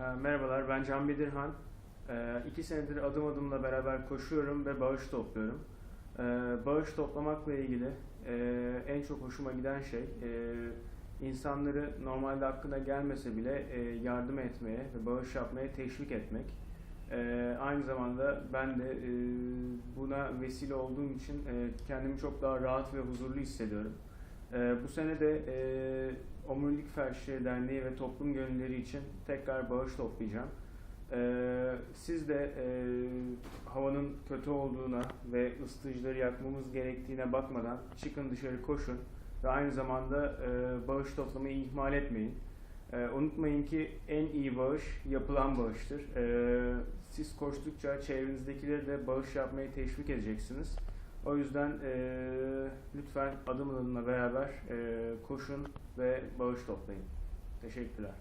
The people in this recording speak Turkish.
Ee, Merhabalar, ben Can Bedirhan. Ee, İki senedir adım adımla beraber koşuyorum ve bağış topluyorum. Ee, Bağış toplamakla ilgili e, en çok hoşuma giden şey, e, insanları normalde aklına gelmese bile e, yardım etmeye ve bağış yapmaya teşvik etmek. Aynı zamanda ben de buna vesile olduğum için kendimi çok daha rahat ve huzurlu hissediyorum. Ee, bu sene de e, Omurilik Felçleri Derneği ve Toplum Gönülleri için tekrar bağış toplayacağım. Ee, siz de e, havanın kötü olduğuna ve ısıtıcıları yakmamız gerektiğine bakmadan çıkın dışarı koşun ve aynı zamanda e, bağış toplamayı ihmal etmeyin. E, unutmayın ki en iyi bağış yapılan bağıştır. E, siz koştukça çevrenizdekileri de bağış yapmaya teşvik edeceksiniz. O yüzden e, lütfen adım adımla beraber e, koşun ve bağış toplayın. Teşekkürler.